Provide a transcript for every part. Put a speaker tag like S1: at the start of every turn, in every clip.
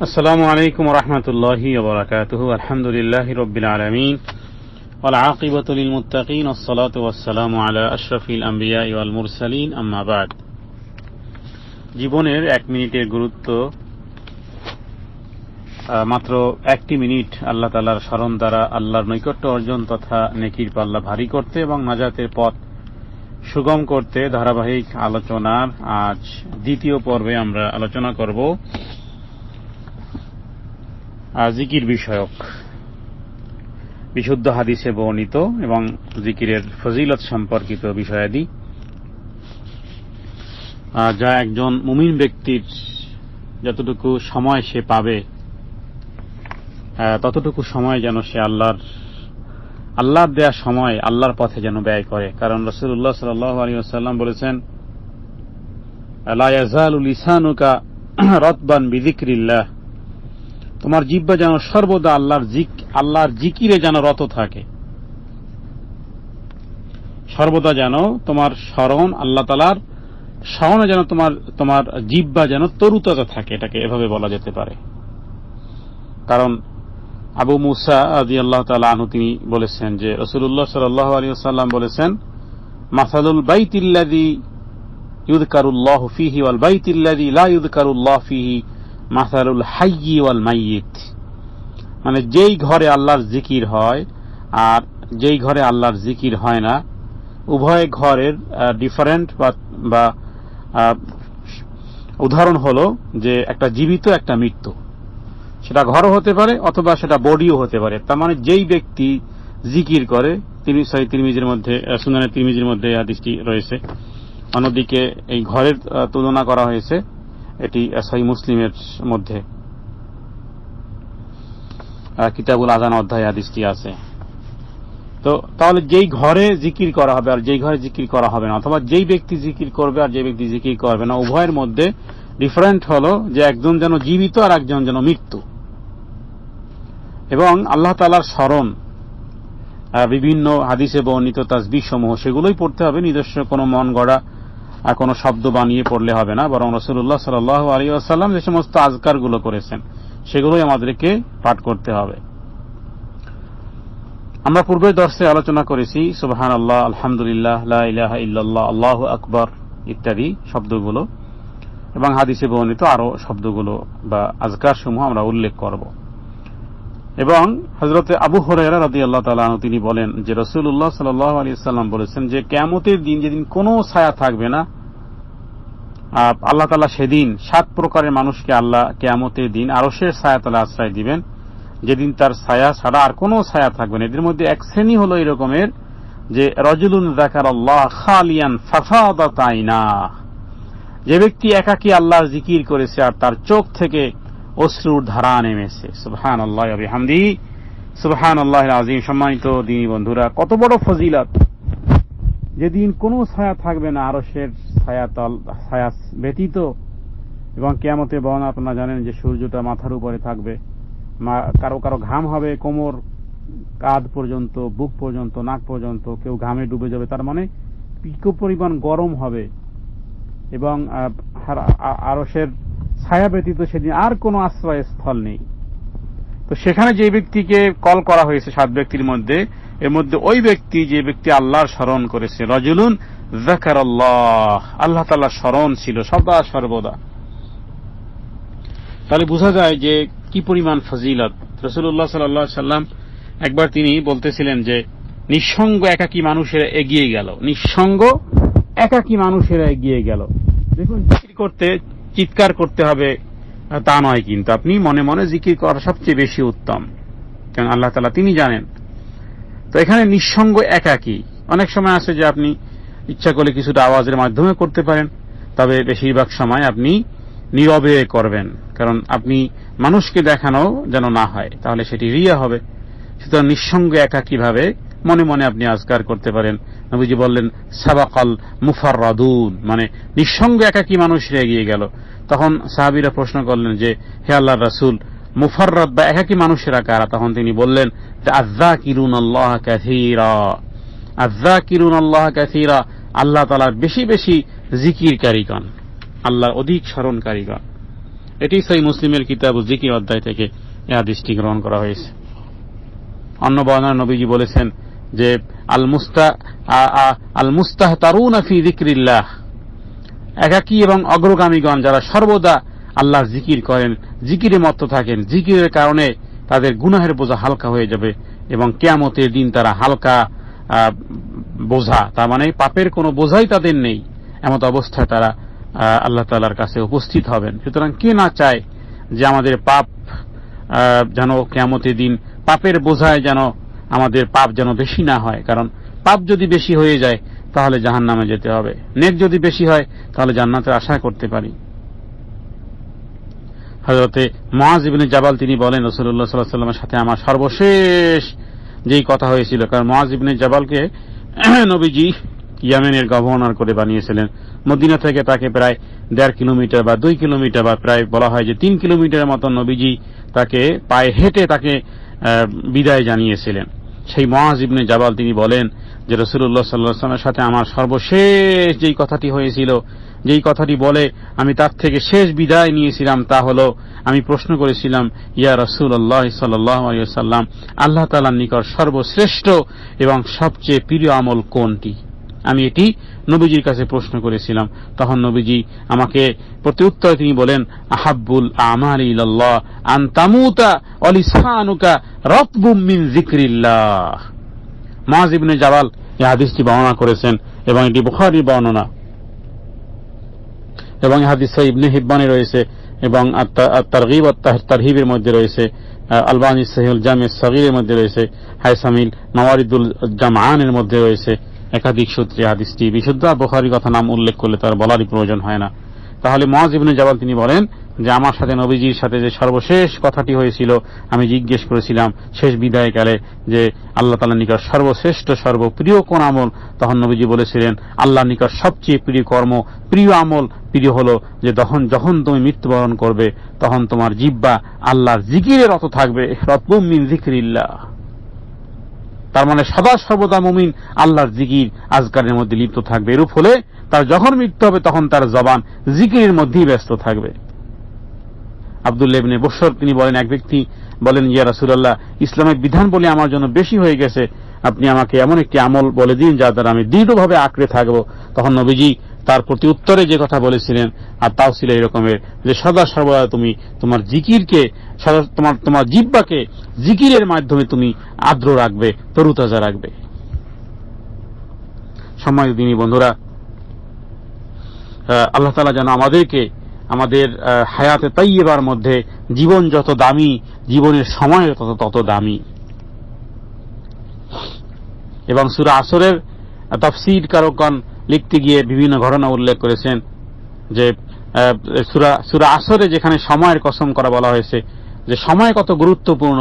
S1: السلام عليكم ورحمة الله وبركاته الحمد لله رب العالمين والعاقبة للمتقين والصلاة والسلام على أشرف الأنبياء والمرسلين أما بعد জীবনের এক মিনিটের গুরুত্ব আহ, মাত্র একটি মিনিট আল্লাহ তালার স্মরণ দ্বারা আল্লাহর নৈকট্য অর্জন তথা নেকির পাল্লা ভারী করতে এবং নাজাতের পথ সুগম করতে ধারাবাহিক আলোচনার আজ দ্বিতীয় পর্বে আমরা আলোচনা করব আহ, জিকির বিষয়ক। বিশুদ্ধ হাদিসে বর্ণিত এবং জিকিরের ফজিলত সম্পর্কিত বিষয়াদি। যা একজন মুমিন ব্যক্তির যতটুকু সময় সে পাবে ততটুকু সময় যেন সে আল্লাহর আল্লাহর দেয়া সময় আল্লাহর পথে যেন ব্যয় করে। কারণ রসুল্লাহ সাল আলী আসাল্লাম বলেছেন লা ইয়াজালু লিসানুকা রতবান বিদিক্রিল্লাহ তোমার জিব্বা যেন সর্বদা আল্লাহর আল্লাহর জিকিরে যেন রত থাকে। সর্বদা যেন তোমার স্মরণ আল্লাহ তালার স্মরণে যেন তোমার তোমার জিব্বা যেন তরুতাজা থাকে, এটাকে এভাবে বলা যেতে পারে। কারণ আবু মুসা আদি আল্লাহ তালা তিনি বলেছেন যে রসুল্লাহ সাল আলী সাল্লাম বলেছেন, মাসালুল বাইতিল্লাদি ইউদকারুল্লাহ ফিহি ওয়াল বাইতিল্লাদি লা ইউদকারুল্লাহ ফিহি মাসালুল হাইয়ি ওয়াল মাইয়িত। মানে যেই ঘরে আল্লাহর জিকির হয়, আর যেই ঘরে আল্লাহর জিকির হয় না, উভয় ঘরের ডিফারেন্ট বা উদাহরণ হলো যে একটা জীবিত একটা মৃত্যু। সেটা ঘরও হতে পারে অথবা সেটা বডিও হতে পারে। তার মানে যেই ব্যক্তি জিকির করে তিনি সহি তিরমিজের মধ্যে সুনানের তিরমিজের মধ্যে হাদিসটি রয়েছে। অন্যদিকে এই ঘরের তুলনা করা হয়েছে এটি সহি মুসলিমের মধ্যে। কিতাবুল আজান অধ্যায় হাদিসটি আছে। তো তাহলে যেই ঘরে জিকির করা হবে আর যেই ঘরে জিকির করা হবে না, অথবা যেই ব্যক্তি জিকির করবে আর যে ব্যক্তি জিকির করবে না, উভয়ের মধ্যে ডিফারেন্ট হলো যে একজন যেন জীবিত আর একজন যেন মৃত্যু। এবং আল্লাহ তালার স্মরণ বিভিন্ন হাদিসে বর্ণিত তাজবিহ সমূহ সেগুলোই পড়তে হবে। নিজস্ব কোনো মন গড়া আর কোনো শব্দ বানিয়ে পড়লে হবে না। বরং রসুল্লাহ সাল আলী আসাল্লাম যে সমস্ত আজকারগুলো করেছেন, সেগুলোই আমাদেরকে পাঠ করতে হবে। আমরা পূর্বের দর্শে আলোচনা করেছি সুবহান আল্লাহ আলহামদুলিল্লাহ ইলাহা ইল্লাল্লাহ, আল্লাহ আকবর ইত্যাদি শব্দগুলো। এবং হাদিসে বর্ণিত আরও শব্দগুলো বা আজকার সমূহ আমরা উল্লেখ করব। এবং হজরতে আবু হরেরা রাদি আল্লাহ তালা তিনি বলেন যে রসুল্লাহ সাল আলী সাল্লাম বলেছেন যে কেমতের দিন যেদিন কোনো ছায়া থাকবে না আল্লাহ তালা সেদিন সাত প্রকারের মানুষকে আল্লাহ কেয়ামতের দিন আরশের ছায়া তালা আশ্রয় দিবেন। যেদিন তার ছায়া ছাড়া আর কোনো ছায়া থাকবে না। এদের মধ্যে এক শ্রেণি হলো এরকমের যে রজুলুন জাকার আল্লাহ খালিয়ান ফাফাদা তাইনা যে ব্যক্তি একাকী আল্লাহর জিকির করেছে আর তার চোখ থেকে অশ্রুর ধারা নেমেছে। সুবহান আল্লাহ হামদি সুবহান আল্লাহ আজিম সম্মানিত দিনী বন্ধুরা কত বড় ফজিলত। যেদিন কোনো ছায়া থাকবে না আরশের ছায়া তল ছায়া ব্যতীত। এবং কেয়ামতে বর্ণনা আপনারা জানেন যে সূর্যটা মাথার উপরে থাকবে। কারও কারও ঘাম হবে কোমর কাঁধ পর্যন্ত বুক পর্যন্ত নাক পর্যন্ত কেউ ঘামে ডুবে যাবে। তার মানে পিক পরিমাণ গরম হবে। এবং আহ, হার- আ- আরশের ছায়া ব্যতীত সেদিন আর কোনো আশ্রয় স্থল নেই। তো সেখানে যে ব্যক্তিকে কল করা হয়েছে সাত ব্যক্তির মধ্যে, এর মধ্যে ওই ব্যক্তি যে ব্যক্তি আল্লাহর স্মরণ করেছে, রজুলুন জাকার আল্লাহ আল্লাহ তাল্লাহ স্মরণ ছিল সদা সর্বদা। তাহলে বোঝা যায় যে কি পরিমাণ ফজিলত। রসুল্লাহ সাল্লাহ সাল্লাম একবার তিনি বলতেছিলেন যে, নিঃসঙ্গ একাকী মানুষেরা এগিয়ে গেল। নিঃসঙ্গ একাকী মানুষেরা এগিয়ে গেল। দেখুন করতে চিৎকার করতে হবে, তা নয় কিন্তু। আপনি মনে মনে জিকির করা সবচেয়ে বেশি উত্তম, কারণ আল্লাহ তালা তিনি জানেন। তো এখানে নিঃসঙ্গ একাকী। অনেক সময় আছে যে আপনি ইচ্ছা করলে কিছুটা আওয়াজের মাধ্যমে করতে পারেন, তবে বেশিরভাগ সময় আপনি নীরবে করবেন, কারণ আপনি মানুষকে দেখানো যেন না হয়, তাহলে সেটি রিয়া হবে। সুতরাং নিঃসঙ্গ একা কীভাবে মনে মনে আপনি আজকার করতে পারেন। নবীজি বললেন, সাবাকাল মুফাররাদুন মানে নিঃসঙ্গ একাকী মানুষরা এগিয়ে গেল। তখন সাহাবিরা প্রশ্ন করলেন যে, হে আল্লাহ রাসূল, মুফাররাদ বা একাকী মানুষেরা কারা? তখন তিনি বললেন আজ্জা কিরুন আল্লাহ কাথীরা আজ্জা কিরুন আল্লাহ কাথীরা আল্লাহ তালার বেশি বেশি জিকিরকারীগণ, আল্লাহর অধিক স্মরণকারীগণ। এটি সেই মুসলিমের কিতাব জিকি অধ্যায় থেকে এ হাদিসটি গ্রহণ করা হয়েছে। অন্য বর্ণনা নবীজি বলেছেন যে আল মুস্তা আল মুস্তাহ তারুন ফি যিকরিল্লাহ। একাকী এবং অগ্রগামীগণ যারা সর্বদা আল্লাহ জিকির করেন, জিকিরে মত্ত থাকেন, জিকিরের কারণে তাদের গুনাহের বোঝা হালকা হয়ে যাবে এবং কেয়ামতের দিন তারা হালকা বোঝা, তার মানে পাপের কোনো বোঝাই তাদের নেই। এমত অবস্থায় তারা আল্লাহ তালার কাছে উপস্থিত হবেন। সুতরাং কে না চায় যে আমাদের পাপ যেন কেয়ামতের দিন পাপের বোঝায় যেন আমাদের পাপ যেন বেশি না হয়, কারণ পাপ যদি বেশি হয়ে যায়, তাহলে জাহান নামে যেতে হবে। নেক যদি বেশি হয়, তাহলে জান্নাতের আশা করতে পারি। হজরতে মহাজ জাবাল তিনি বলেন রসুল্লাহ সাল্লাহ সাল্লামের সাথে আমার সর্বশেষ যেই কথা হয়েছিল, কারণ মহাজ জাবালকে নবীজি ইয়ামেনের গভর্নর করে বানিয়েছিলেন। মদিনা থেকে তাকে প্রায় দেড় কিলোমিটার বা দুই কিলোমিটার বা প্রায় বলা হয় যে তিন কিলোমিটারের মতো নবীজি তাকে পায়ে হেঁটে তাকে বিদায় জানিয়েছিলেন। সেই মহাজ ইবনে জাবাল তিনি বলেন যে রসুল্লাহ সাল্লাহামের সাথে আমার সর্বশেষ যেই কথাটি হয়েছিল, যেই কথাটি বলে আমি তার থেকে শেষ বিদায় নিয়েছিলাম তা হল, আমি প্রশ্ন করেছিলাম, ইয়া রসুল আল্লাহ সাল্লাম আল্লাহ তালার নিকট সর্বশ্রেষ্ঠ এবং সবচেয়ে প্রিয় আমল কোনটি? আমি এটি নবীজির কাছে প্রশ্ন করেছিলাম। তখন নবীজি আমাকে প্রতি উত্তরে তিনি বলেন, আহাব্বুল আমার ইল্লাহ আন তামুতা অলিসানুকা রতবুম মিন জিক্রিল্লাহ মাজ জাবাল এই হাদিসটি বর্ণনা করেছেন এবং এটি বুখারীর বর্ণনা। এবং হাদিস ইবনে হিব্বানে রয়েছে এবং তারগিব তারহিবের মধ্যে রয়েছে আলবানী সহিউল জামে সগীরের মধ্যে রয়েছে, হাইসামিল নওয়ারিদুল জামানের মধ্যে রয়েছে একাধিক সূত্রে হাদিসটি বিশুদ্ধ আর বুখারীর কথা নাম উল্লেখ করলে তার বলারই প্রয়োজন হয় না। তাহলে মহাজ ইবনে জাবাল তিনি বলেন যে, আমার সাথে নবীজির সাথে যে সর্বশেষ কথাটি হয়েছিল, আমি জিজ্ঞেস করেছিলাম শেষ বিদায়কালে যে, আল্লাহ তালা নিকট সর্বশ্রেষ্ঠ, সর্বপ্রিয় কোন আমল? তখন নবীজি বলেছিলেন আল্লাহ নিকট সবচেয়ে প্রিয় কর্ম, প্রিয় আমল, প্রিয় হলো যে তখন যখন তুমি মৃত্যুবরণ করবে, তখন তোমার জিব্বা আল্লাহর জিকিরে রত থাকবে। রতবুম মিন তার মানে সদা সর্বদা মুমিন আল্লাহর জিকির আজকারের মধ্যে লিপ্ত থাকবে। এরূপ হলে তার যখন মৃত্যু হবে, তখন তার জবান জিকিরের মধ্যেই ব্যস্ত থাকবে। আবদুল্লাহ বসর তিনি বলেন, এক ব্যক্তি বলেন, ইয়া রাসুলাল্লাহ, ইসলামের বিধান বলে আমার জন্য বেশি হয়ে গেছে, আপনি আমাকে এমন একটি আমল বলে দিন যা দ্বারা আমি দৃঢ়ভাবে আঁকড়ে থাকব। তখন নবীজি তার প্রতি উত্তরে যে কথা বলেছিলেন, আর তাও ছিল এই রকমের যে সদা সর্বদা তুমি তোমার জিকিরকে তোমার তোমার জিব্বাকে জিকিরের মাধ্যমে তুমি আর্দ্র রাখবে, তরুতাজা রাখবে। সম্মানিত দিনী বন্ধুরা আল্লাহ তালা যেন আমাদেরকে আমাদের হায়াতে তাইয়েবার মধ্যে জীবন যত দামি, জীবনের সময় তত তত দামি। এবং সুরা আসরের তফসির কারকগণ লিখতে গিয়ে বিভিন্ন ঘটনা উল্লেখ করেছেন যে সুরা সুরা আসরে যেখানে সময়ের কসম করা বলা হয়েছে, যে সময় কত গুরুত্বপূর্ণ,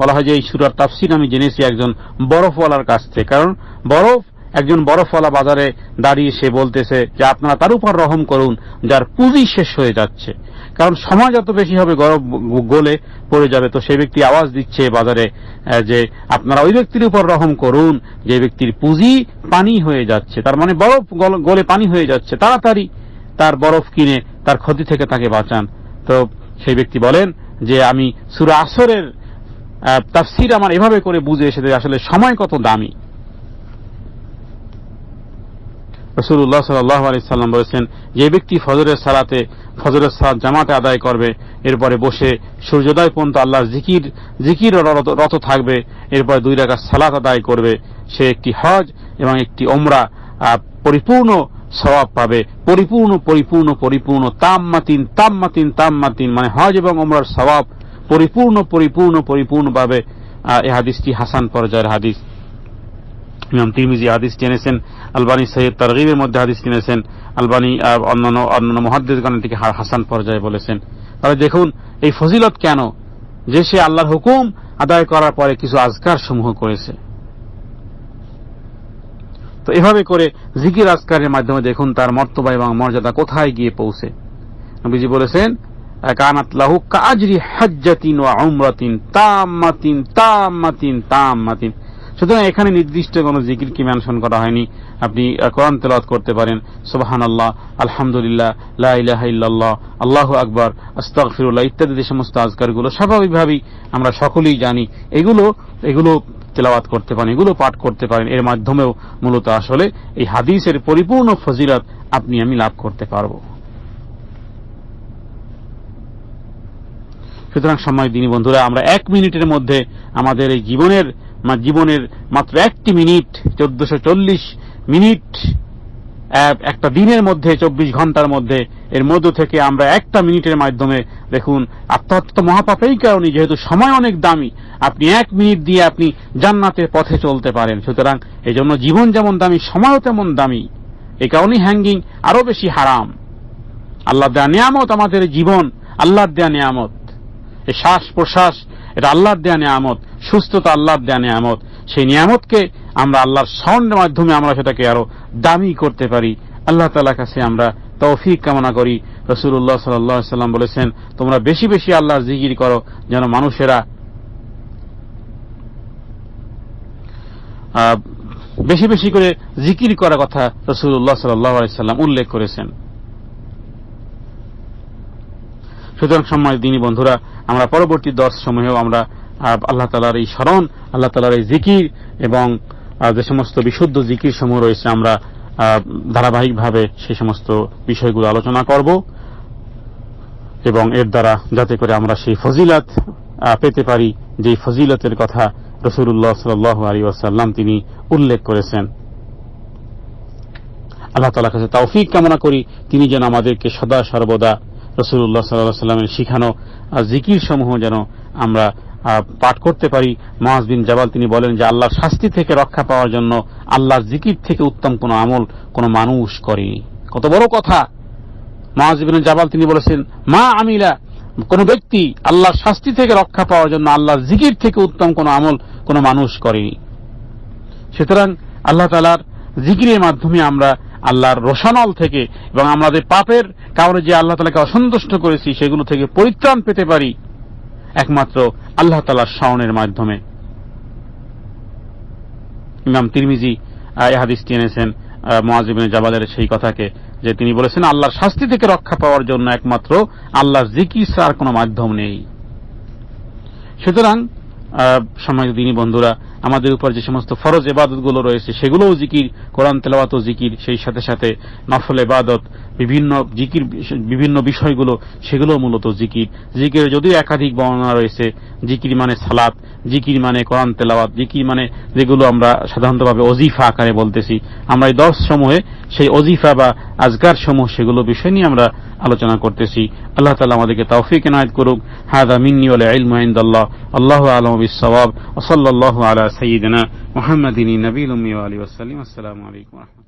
S1: বলা হয় যে এই সুরার তাফসির আমি জেনেছি একজন বরফওয়ালার কাছ থেকে। কারণ বরফ, একজন বরফওয়ালা বাজারে দাঁড়িয়ে সে বলতেছে যে, আপনারা তার উপর রহম করুন, যার পুঁজি শেষ হয়ে যাচ্ছে। কারণ সময় যত বেশি হবে গরম গোলে পড়ে যাবে, তো সেই ব্যক্তি আওয়াজ দিচ্ছে বাজারে যে আপনারা ওই ব্যক্তির উপর রহম করুন, যে ব্যক্তির পুঁজি পানি হয়ে যাচ্ছে, তার মানে বরফ গল- পানি হয়ে যাচ্ছে, তাড়াতাড়ি তার বরফ কিনে তার ক্ষতি থেকে তাকে বাঁচান। তো সেই ব্যক্তি বলেন যে, আমি সুরা আসরের তাফসির আমার এভাবে করে বুঝে এসেছে আসলে সময় কত দামি। রসুল্লাহ সাল্লাহ আলি সাল্লাম বলেছেন, যে ব্যক্তি ফজরের সালাতে, ফজরের সালাত জামাতে আদায় করবে, এরপরে বসে সূর্যোদয় পর্যন্ত আল্লাহর জিকির জিকির রত থাকবে, এরপরে দুই রাখা সালাত আদায় করবে, সে একটি হজ এবং একটি ওমরা পরিপূর্ণ স্বভাব পাবে। পরিপূর্ণ পরিপূর্ণ পরিপূর্ণ, তাম্মাতিন তাম্মাতিন তাম্মাতিন মানে হজ এবং ওমরার স্বভাব পরিপূর্ণ পরিপূর্ণ পরিপূর্ণ পাবে এই হাদিসটি হাসান পর্যায়ের হাদিস। ইমাম তিরমিজি হাদিস টেনেছেন আলবানী সৈয়দ তারগিবের মধ্যে হাদিস টেনেছেন আলবানী অন্যান্য অন্যান্য মহাদ্দেশগণ হা- হাসান পর্যায়ে বলেছেন। তাহলে দেখুন, এই ফজিলত কেন? যে সে আল্লাহর হুকুম আদায় করার পরে কিছু আজকার সমূহ করেছে। তো এভাবে করে জিকির আজকারের মাধ্যমে দেখুন তার মর্তবা এবং মর্যাদা কোথায় গিয়ে পৌঁছে। নবীজি বলেছেন কানাত লাহু কাজরি হাজ্জাতিন ওয়া উমরাতিন, তাম্মাতিন তাম্মাতিন তাম্মাতিন। সুতরাং এখানে নির্দিষ্ট কোনো জিকির কি মেনশন করা হয়নি। আপনি কোরআন তেলাওয়াত করতে পারেন। সুবাহান আল্লাহ আলহামদুলিল্লাহ, লা ইলাহা ইল্লাল্লাহ, আল্লাহ আকবর, আস্তাগফিরুল্লাহ ইত্যাদি যে সমস্ত আজকারগুলো, স্বাভাবিকভাবেই আমরা সকলেই জানি। এগুলো এগুলো তেলাওয়াত করতে পারেন, এগুলো পাঠ করতে পারেন। এর মাধ্যমেও মূলত আসলে এই হাদিসের পরিপূর্ণ ফজিলত আপনি, আমি লাভ করতে পারব। সুতরাং সময় দিনী বন্ধুরা, আমরা এক মিনিটের মধ্যে আমাদের এই জীবনের মা- জীবনের মাত্র একটি মিনিট, চোদ্দশো চল্লিশ মিনিট একটা দিনের মধ্যে, চব্বিশ ঘণ্টার মধ্যে, এর মধ্য থেকে আমরা একটা মিনিটের মাধ্যমে দেখুন, আত্মহত্যা মহাপাপেই কারণে, যেহেতু সময় অনেক দামি, আপনি এক মিনিট দিয়ে আপনি জান্নাতের পথে চলতে পারেন। সুতরাং এই জন্য জীবন যেমন দামি, সময়ও তেমন দামি। এই কারণেই হ্যাঙ্গিং আরও বেশি হারাম। আল্লাহ দেয়া নিয়ামত আমাদের জীবন আল্লাহর দেয়া নিয়ামত। শ্বাস প্রশ্বাস এটা আল্লাহর দেয়া নিয়ামত, সুস্থতা আল্লাহর দেয়া নিয়ামত। সেই নিয়ামতকে আমরা আল্লাহর সাউন্ডের মাধ্যমে আমরা সেটাকে আরও দামি করতে পারি। আল্লাহ তালার কাছে আমরা তৌফিক কামনা করি। রসুল্লাহ সাল্লাম বলেছেন, তোমরা বেশি বেশি আল্লাহর জিকির করো, যেন মানুষেরা বেশি বেশি করে জিকির করার কথা রসুল্লাহ সাল্লাহ সাল্লাম উল্লেখ করেছেন। সুতরাং সম্মানিত দিনী বন্ধুরা, আমরা পরবর্তী দশ সময়েও আমরা আল্লাহ তালার এই স্মরণ, আল্লাহ তালার এই জিকির এবং যে সমস্ত বিশুদ্ধ জিকির সমূহ রয়েছে, আমরা ধারাবাহিকভাবে সেই সমস্ত বিষয়গুলো আলোচনা করব এবং এর দ্বারা যাতে করে আমরা সেই ফজিলত পেতে পারি যে ফজিলতের কথা রসুল্লাহ সাল আলী ওয়াসাল্লাম তিনি উল্লেখ করেছেন। আল্লাহ তালার কাছে তৌফিক কামনা করি, তিনি যেন আমাদেরকে সদা সর্বদা রসুল্লাহ সাল্লাহ সাল্লামের শিখানো জিকির সমূহ যেন আমরা পাঠ করতে পারি। মহাজ বিন জাবাল তিনি বলেন যে, আল্লাহর শাস্তি থেকে রক্ষা পাওয়ার জন্য আল্লাহর জিকির থেকে উত্তম কোনো আমল কোনো মানুষ করেনি কত বড় কথা। মহাজ বিন জাবাল তিনি বলেছেন, মা আমিলা, কোন ব্যক্তি আল্লাহর শাস্তি থেকে রক্ষা পাওয়ার জন্য আল্লাহর জিকির থেকে উত্তম কোনো আমল কোনো মানুষ করেনি। সুতরাং আল্লাহ তালার জিকিরের মাধ্যমে আমরা আল্লাহর রোশানল থেকে এবং আমাদের পাপের কারণে যে আল্লাহ তালাকে অসন্তুষ্ট করেছি, সেগুলো থেকে পরিত্রাণ পেতে পারি একমাত্র আল্লাহ তালার শাওনের মাধ্যমে। ইমাম তিরমিজি হাদিসটি এনেছেন মহাজিবিন জাবালের সেই কথাকে যে তিনি বলেছেন, আল্লাহর শাস্তি থেকে রক্ষা পাওয়ার জন্য একমাত্র আল্লাহর জিকির ছাড়া কোনো মাধ্যম নেই। সুতরাং সময় দিনী বন্ধুরা আমাদের উপর যে সমস্ত ফরজ এবাদতগুলো রয়েছে, সেগুলোও জিকির, কোরআন, তেলাওয়াত জিকির, সেই সাথে সাথে নফল এবাদত বিভিন্ন জিকির, বিভিন্ন বিষয়গুলো সেগুলো মূলত জিকির। জিকির যদিও একাধিক বর্ণনা রয়েছে, জিকির মানে সালাত, জিকির মানে কোরআন, তেলাওয়াত, জিকির মানে যেগুলো আমরা সাধারণতভাবে অজিফা আকারে বলতেছি। আমরা এই দশ সমূহে, সেই অজিফা বা আজগার সমূহ, সেগুলো বিষয় নিয়ে আমরা আলোচনা করতেছি। আল্লাহ তালা আমাদেরকে তৌফিক এনায়ত করুক। হাদা মিন্নি ইলমু ইনদাল্লাহ। আল্লাহু আলামু বিস-সাওয়াব। আলা সাইয়্যিদিনা মুহাম্মাদিন নবীল উম্মি ওয়া আলিহি ওয়াসাল্লাম আসসালামু আলাইকুম ওয়া রাহমাতুল্লাহ